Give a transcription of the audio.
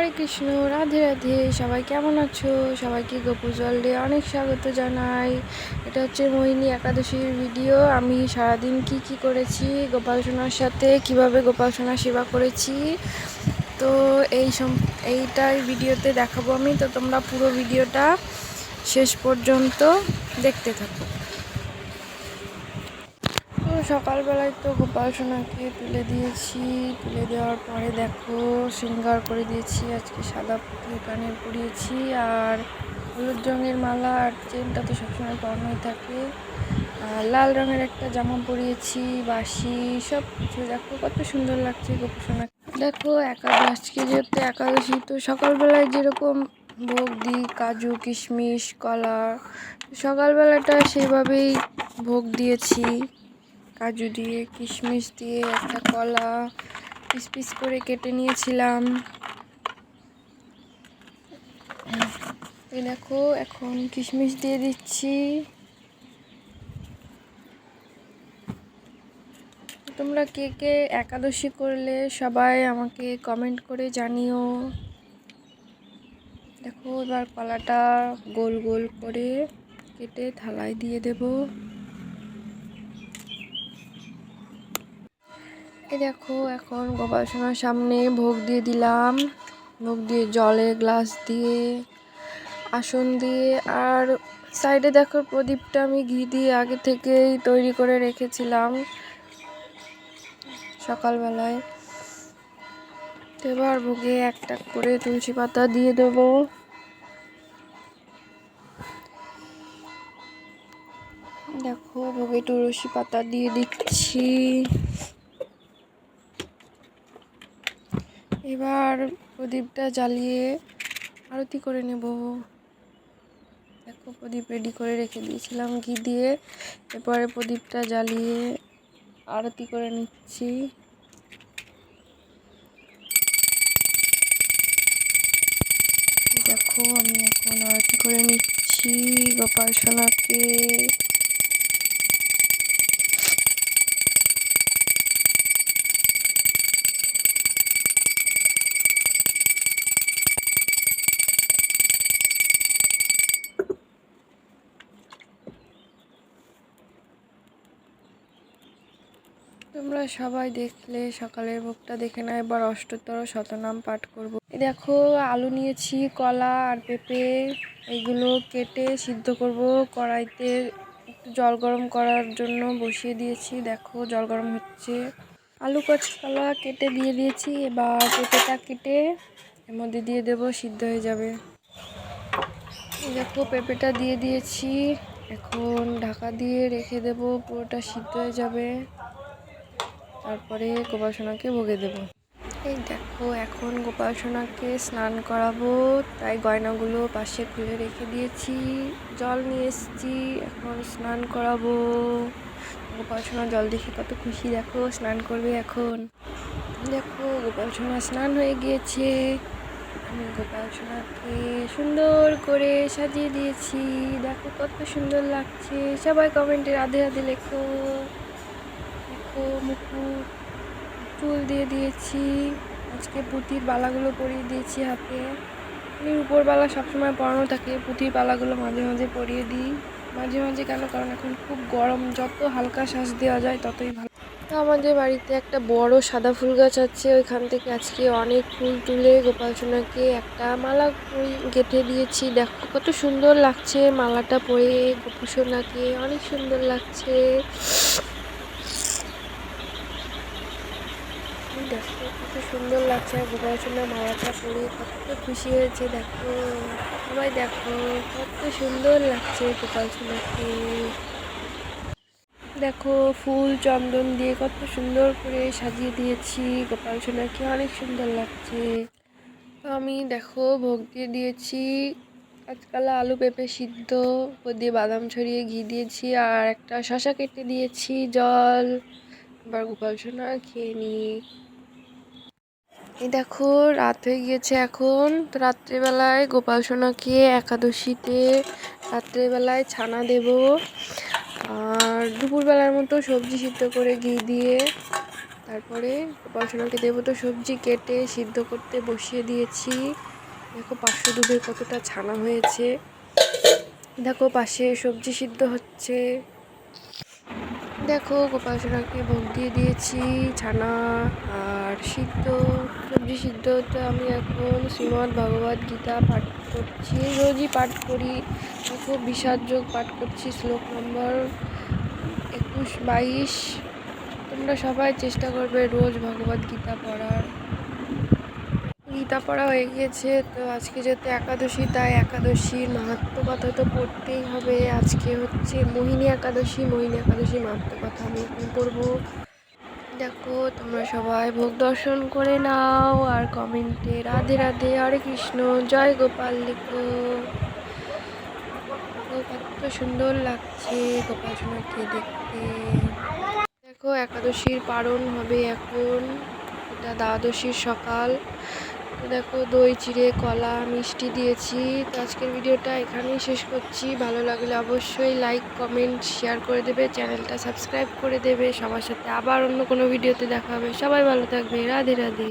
হরে কৃষ্ণ, রাধে রাধে, সবাই কেমন আছো? সবাইকে গোপুর জলে অনেক স্বাগত জানাই। এটা হচ্ছে মোহিনী একাদশীর ভিডিও আমি সারাদিন কি কি করেছি, গোপাল সোনার সাথে, কীভাবে গোপাল সোনার সেবা করেছি? তো এই সম, এইটাই ভিডিওতে দেখাবো আমি। তো তোমরা পুরো ভিডিওটা শেষ পর্যন্ত দেখতে থাকো। সকালবেলায় তো গোপাল সোনাকে তুলে দিয়েছি। তুলে দেওয়ার পরে দেখো শৃঙ্গার করে দিয়েছি, আজকে সাদা পুঁতি কানে পরিয়েছি। আর হলুদ রঙের মালা আর চেনটা তো সবসময় পরানোই থাকে। আর লাল রঙের একটা জামা পরিয়েছি বাসি সব কিছু দেখো, কত সুন্দর লাগছে গোপাল দেখো, একাদশ আজকে যেহেতু একাদশী, তো সকালবেলায় যেরকম ভোগ দিই, কাজু, কিশমিশ, কলা, সকালবেলাটা সেইভাবেই ভোগ দিয়েছি। কাজু দিয়ে, কিশমিশ দিয়ে, একটা কলা পিস পিস করে কেটে নিয়েছিলাম। দেখো, এখন কিশমিশ দিয়ে দিচ্ছি। তোমরা কে কে একাদশী করলে সবাই আমাকে কমেন্ট করে জানিও। দেখো, এবার কলাটা গোল গোল করে কেটে থালায় দিয়ে দেবো। এই দেখো, এখন গোপালসোনার সামনে ভোগ দিয়ে দিলাম। ভোগ দিয়ে জলের গ্লাস দিয়ে, আসন দিয়ে, আর সাইডে দেখো প্রদীপটা আমি ঘি দিয়ে আগে থেকেই তৈরি করে রেখেছিলাম সকালবেলায়। এবার ভোগে একটা করে তুলসী পাতা দিয়ে দেবো। দেখো, ভোগে তুলসী পাতা দিয়ে দিচ্ছি। এবার প্রদীপটা জ্বালিয়ে আরতি করে নেব। দেখো, প্রদীপ রেডি করে রেখে দিয়েছিলাম ঘি দিয়ে। এরপরে প্রদীপটা জ্বালিয়ে আরতি করে নিচ্ছি। দেখো, আমি এখন আরতি করে নিচ্ছি গোপাল সোনাকে তোমরা সবাই দেখলে, সকালের ভোগটা দেখে না এবার অষ্টতর শতনাম পাঠ করব। দেখো, আলু নিয়েছি, কলা আর পেঁপে। এগুলো কেটে সিদ্ধ করব। কড়াইতে একটু জল গরম করার জন্য বসিয়ে দিয়েছি। দেখো, জল গরম হচ্ছে। আলু কলা কেটে দিয়ে দিয়েছি। এবার পেঁপেটা কেটে এর মধ্যে দিয়ে দেব, সিদ্ধ হয়ে যাবে। দেখো, পেঁপেটা দিয়ে দিয়েছি। এখন ঢাকা দিয়ে রেখে দেব, পুরোটা সিদ্ধ হয়ে যাবে। তারপরে গোপাল সোনাকে ভোগে দেব। এই দেখো, এখন গোপাল সোনাকে স্নান করাবো, তাই গয়নাগুলো পাশে খুলে রেখে দিয়েছি, জল নিয়ে এসেছি, এখন স্নান করাবো। গোপাল সোনা জল দেখে কত খুশি, দেখো, স্নান করবে এখন। দেখো, গোপাল সোনা স্নান হয়ে গিয়েছে। আমি গোপাল সোনাকে সুন্দর করে সাজিয়ে দিয়েছি। দেখো, কত সুন্দর লাগছে। সবাই কমেন্টে রাধে রাধে লেখো। দেখো মুকুট চুল দিয়ে দিয়েছি। আজকে পুঁতির বালাগুলো পরিয়ে দিয়েছি হাতে। আমি উপর বালা সবসময় পরানো থাকে, পুঁতির বালাগুলো মাঝে মাঝে পরিয়ে দিই। মাঝে মাঝে কেন? কারণ এখন খুব গরম, যত হালকা শ্বাস দেওয়া যায় ততই ভালো। তো আমাদের বাড়িতে একটা বড় সাদা ফুল গাছ আছে, ওইখান থেকে আজকে অনেক ফুল তুলে গোপাল সোনাকে একটা মালা গেঁথে দিয়েছি। দেখো কত সুন্দর লাগছে মালাটা পরে গোপাল সোনাকে, অনেক সুন্দর লাগছে। দেখো কত সুন্দর লাগছে গোপাল সোনার মালাটা পরে কত খুশি হয়েছে, দেখো, সবাই দেখো, কত সুন্দর লাগছে গোপাল সোনাকে দেখো, ফুল চন্দন দিয়ে কত সুন্দর করে সাজিয়ে দিয়েছি গোপাল সোনাকে অনেক সুন্দর লাগছে। আমি দেখো, ভোগ দিয়ে দিয়েছি, আজকাল আলু পেঁপে সিদ্ধ, উপর দিয়ে বাদাম ছড়িয়ে ঘি দিয়েছি, আর একটা শশা কেটে দিয়েছি, জল। এবার গোপাল সোনা খেয়ে নিই এই দেখো, রাত হয়ে গিয়েছে এখন। তো রাত্রেবেলায় গোপাল সোনাকে একাদশীতে রাত্রেবেলায় ছানা দেব। আর দুপুরবেলার মতো সবজি সিদ্ধ করে ঘি দিয়ে তারপরে গোপাল সোনাকে দেবো তো সবজি কেটে সিদ্ধ করতে বসিয়ে দিয়েছি। দেখো পাঁচশো দুধের কতটা ছানা হয়েছে। দেখো, পাশে সবজি সিদ্ধ হচ্ছে। দেখো, গোপাল সোনাকে ভোগ দিয়ে দিয়েছি, ছানা আর সিদ্ধ, সবজি সিদ্ধ তো আমি এখন শ্রীমদ্ ভগবদ গীতা পাঠ করছি। রোজই পাঠ করি দেখো বিষাদ যোগ পাঠ করছি। শ্লোক নম্বর একুশ, বাইশ। তোমরা সবাই চেষ্টা করবে রোজ ভগবদ গীতা পড়ার। গীতা পড়া হয়ে গিয়েছে, তো আজকে যেহেতু একাদশী, তাই একাদশীর মাহাত্ম কথা তো পড়তেই হবে। আজকে হচ্ছে মোহিনী একাদশী, মোহিনী একাদশীর মাহাত্ম কথা আমি পড়ব। দেখো, তোমরা সবাই ভোগ দর্শন করে নাও, আর কমেন্টে রাধে রাধে, হরে কৃষ্ণ, জয় গোপাল লিখো। এত সুন্দর লাগছে গোপাল সোনাকে দেখতে। দেখো, একাদশীর পারণ হবে এখন। এটা দ্বাদশীর সকাল। দেখো, দই, চিড়ে, কলা, মিষ্টি দিয়েছি। তো আজকের ভিডিওটা এখানেই শেষ করছি। ভালো লাগলে অবশ্যই লাইক কমেন্ট শেয়ার করে দেবে। চ্যানেলটা সাবস্ক্রাইব করে দেবে। সবার সাথে আবার অন্য কোনো ভিডিওতে দেখা হবে। সবাই ভালো থাকবে। রাধে রাধে।